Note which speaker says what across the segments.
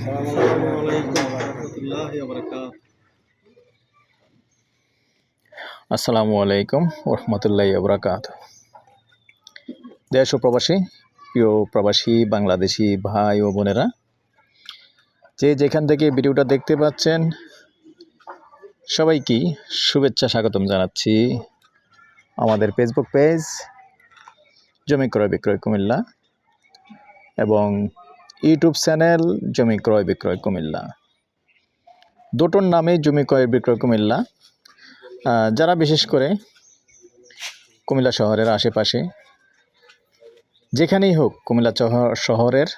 Speaker 1: আসসালামু আলাইকুম রহমতুল্লাহ বরকাত
Speaker 2: আসসালামু আলাইকুম রহমতুল্লাহ বরাকাত দেশ ও প্রবাসী, প্রিয় প্রবাসী, বাংলাদেশি ভাই ও বোনেরা, যে যেখান থেকে ভিডিওটা দেখতে পাচ্ছেন, সবাইকে শুভেচ্ছা স্বাগতম জানাচ্ছি আমাদের ফেসবুক পেজ জমি ক্রয় বিক্রয় কুমিল্লা এবং ইউটিউব চ্যানেল জমি ক্রয় বিক্রয় কুমিল্লা। দুটোর নামে জমি ক্রয় বিক্রয় কুমিল্লা। যারা বিশেষ করে কুমিল্লা শহরের আশেপাশে, যেখানেই হোক কুমিল্লা শহরের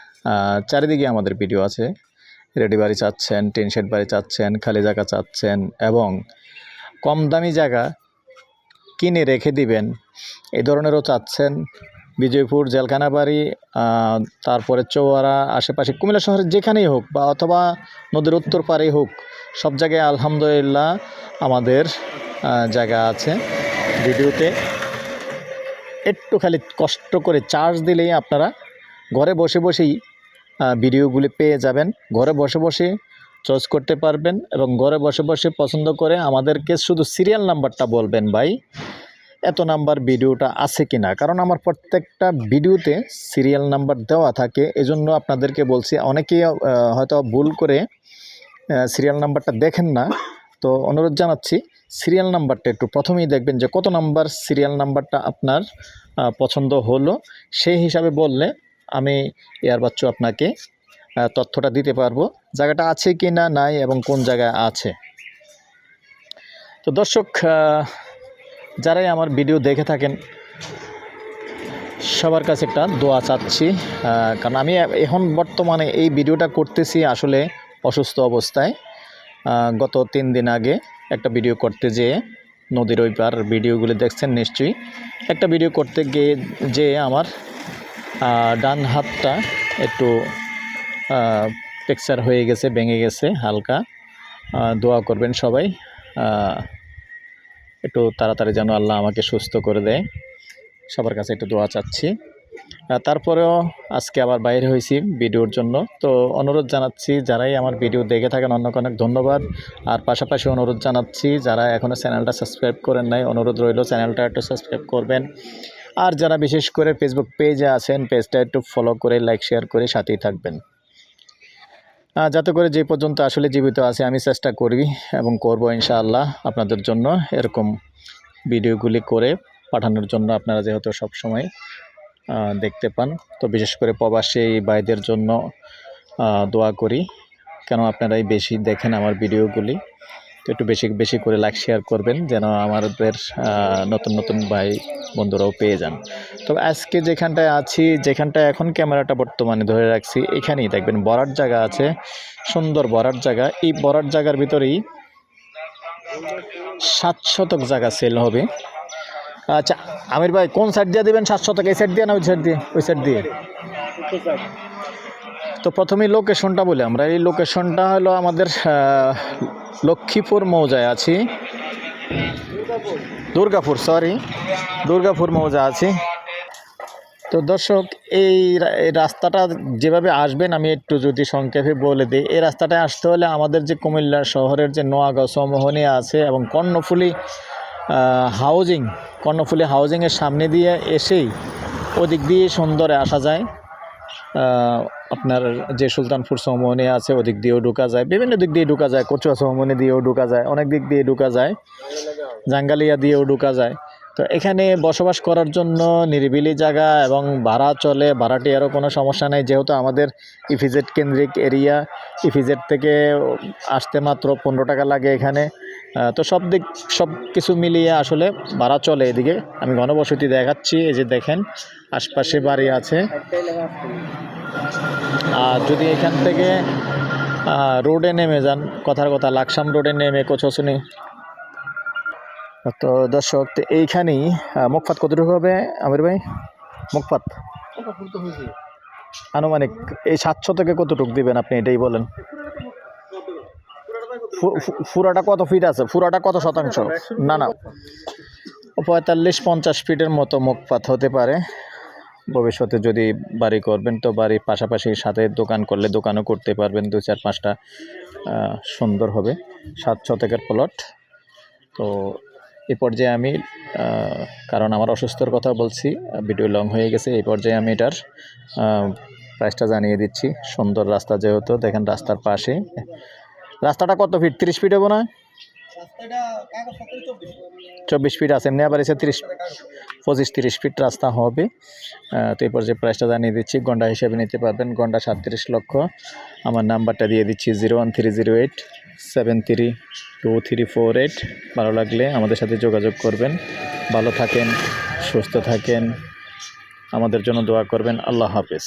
Speaker 2: চারিদিকে আমাদের ভিডিও আছে। রেডি বাড়ি চাচ্ছেন, টিন শেড বাড়ি চাচ্ছেন, খালি জায়গা চাচ্ছেন এবং কম দামি জায়গা কিনে রেখে দিবেন, এ ধরনেরও চাচ্ছেন। বিজয়পুর জেলখানা বাড়ি তারপরে চৌয়ারা, আশেপাশে কুমিল্লা শহরের যেখানেই হোক বা অথবা নদীর উত্তর পারেই হোক, সব জায়গায় আলহামদুলিল্লাহ আমাদের জায়গা আছে। ভিডিওতে একটু খালি কষ্ট করে চার্জ দিলেই আপনারা ঘরে বসে বসেই ভিডিওগুলি পেয়ে যাবেন। ঘরে বসে বসে চয়েস করতে পারবেন এবং ঘরে বসে বসে পছন্দ করে আমাদেরকে শুধু সিরিয়াল নাম্বারটা বলবেন ভাই। এত নাম্বার ভিডিওটা আছে কি না কারণ আমার প্রত্যেকটা ভিডিওতে সিরিয়াল নাম্বার দেওয়া থাকে, এজন্য আপনাদেরকে বলছি, অনেকেই হয়তো ভুল করে সিরিয়াল নাম্বারটা দেখেন না। তো অনুরোধ জানাচ্ছি সিরিয়াল নাম্বারটা একটু প্রথমেই দেখবেন যে কত নাম্বার সিরিয়াল নাম্বারটা আপনার পছন্দ হলো। সেই হিসাবে বললে আমি এয়ার বাচ্চু আপনাকে তথ্যটা দিতে পারব, জায়গাটা আছে কি না নাই, এবং কোন জায়গায় আছে। তো দর্শক যারাই আমার ভিডিও দেখে থাকেন, সবার কাছে একটা দোয়া চাচ্ছি কারণ আমি এখন বর্তমানে এই ভিডিওটা করতেছি আসলে অসুস্থ অবস্থায়। গত তিন দিন আগে একটা ভিডিও করতে যেয়ে নদীর ওই পার ভিডিওগুলি দেখছেন নিশ্চয়ই। একটা ভিডিও করতে গিয়ে যে আমার ডান হাতটা একটু টেক্সচার হয়ে গেছে, ভেঙে গেছে হালকা। দোয়া করবেন সবাই। একটু তাড়াতাড়ি যেন আল্লাহ আমাকে সুস্থ করে দেয়। সবার কাছে একটু দোয়া চাচ্ছি। তারপরেও আজকে আবার বাইরে হয়েছি ভিডিওর জন্য। তো অনুরোধ জানাচ্ছি, যারাই আমার ভিডিও দেখে থাকেন, অনেক অনেক ধন্যবাদ। আর পাশাপাশি অনুরোধ জানাচ্ছি, যারা এখনও চ্যানেলটা সাবস্ক্রাইব করেন নাই, অনুরোধ রইল চ্যানেলটা একটু সাবস্ক্রাইব করবেন। আর যারা বিশেষ করে ফেসবুক পেজে আছেন পেজটা একটু ফলো করে লাইক শেয়ার করে সাথেই থাকবেন। যাতে করে যে পর্যন্ত আসলে জীবিত আছে, আমি চেষ্টা করবি এবং করব ইনশাআল্লাহ আপনাদের জন্য এরকম ভিডিওগুলি করে পাঠানোর জন্য আপনারা যেহেতু সবসময় সময় দেখতে পান। তো বিশেষ করে প্রবাসী ভাইদের জন্য দোয়া করি। কেন আপনারাই বেশি দেখেন আমার ভিডিওগুলি? তো একটু বেশি বেশি করে লাইক শেয়ার করবেন যেন আমাদের নতুন নতুন ভাই বন্ধুরাও পেয়ে যান। তো আজকে যেখানটায় আছি, যেখানটায় এখন ক্যামেরাটা বর্তমানে ধরে রাখছি, এখানেই দেখবেন বরার জায়গা আছে, সুন্দর বরার জায়গা। এই বরার জায়গার ভিতরেই সাত শতক জায়গা সেল হবে। আচ্ছা আমির ভাই, কোন সাইড দিয়ে দেবেন সাত শতক? এই সাইড দিয়ে না ওই সাইড দিয়ে? ওই সাইড দিয়ে? তো প্রথমেই লোকেশনটা বলি আমরা। এই লোকেশনটা হলো আমাদের লক্ষ্মীপুর মৌজায় আছি। দুর্গাপুর সরি দুর্গাপুর মৌজা আছি। তো দর্শক, এই রাস্তাটা যেভাবে আসবেন, আমি একটু যদি সংক্ষেপে বলে দিই, এই রাস্তাটায় আসতে হলে আমাদের যে কুমিল্লা শহরের যে নোয়াগাঁও সমোহনী আছে এবং কর্ণফুলি হাউজিং কর্ণফুলি হাউজিংয়ের সামনে দিয়ে এসেই ওদিক দিয়ে সুন্দরে আসা যায়। আপনার যে সুলতানপুর সমমনি আছে, ওদিক দিয়েও ঢুকা যায়। বিভিন্ন দিক দিয়ে ঢুকা যায়, কচুয়া সমমনি দিয়েও ঢুকা যায়, অনেক দিক দিয়ে ঢুকা যায়। জাঙ্গালিয়া দিয়েও ঢুকা যায়। তো এখানে বসবাস করার জন্য নিরিবিলি জায়গা এবং ভাড়া চলে, ভাড়াটি আরও কোনো সমস্যা নেই। যেহেতু আমাদের ইফিজেড কেন্দ্রিক এরিয়া ইফিজেড থেকে আসতে মাত্র পনেরো টাকা লাগে এখানে। তো সব দিক সব কিছু মিলিয়ে আসলে ভাড়া চলে এদিকে। আমি ঘনবসতি দেখাচ্ছি এই যে দেখেন আশপাশে বাড়ি আছে। আর যদি এখান থেকে রোডে নেমে যান কথার কথা লাকসাম রোডে নেমে কোচসুনি। তো দর্শক তো এইখানেই মুখপাত কতটুকু হবে আমির ভাই? মুখপাত? আনুমানিক এই সাতশো থেকে কতটুকু দিবেন আপনি এটাই বলেন। ফুরাটা কত ফিট আছে? ফুরাটা কত শতাংশ? না না। পঁয়তাল্লিশ, পঞ্চাশ ফিটের মতো মুখপাত হতে পারে। ভবিষ্যতে যদি বাড়ি করবেন, তো বাড়ির পাশাপাশি সাথে দোকান করলে দোকানও করতে পারবেন। দু চার পাঁচটা সুন্দর হবে। সাত শতকের প্লট তো এ পর্যায়ে আমি কারণ আমার অসুস্থর কথা বলছি ভিডিও লং হয়ে গেছে, এই পর্যায়ে আমি এটার প্রাইসটা জানিয়ে দিচ্ছি। সুন্দর রাস্তা যেহেতু, দেখেন রাস্তার পাশে। রাস্তাটা কত ফিট তিরিশ ফিট হব না?
Speaker 1: চব্বিশ
Speaker 2: ফিট আছে এমনি আবার এসে তিরিশ পঁচিশ তিরিশ ফিট রাস্তা হবে। তো এই পর্যায়ে প্রাইসটা জানিয়ে দিচ্ছি গন্ডা হিসেবে নিতে পারবেন গন্ডা সাতত্রিশ লক্ষ। আমার নাম্বারটা দিয়ে দিচ্ছি zero one three zero eight seven three two three four eight. ভালো লাগলে আমাদের সাথে যোগাযোগ করবেন। ভালো থাকেন সুস্থ থাকেন। আমাদের জন্য দোয়া করবেন। আল্লাহ হাফেজ।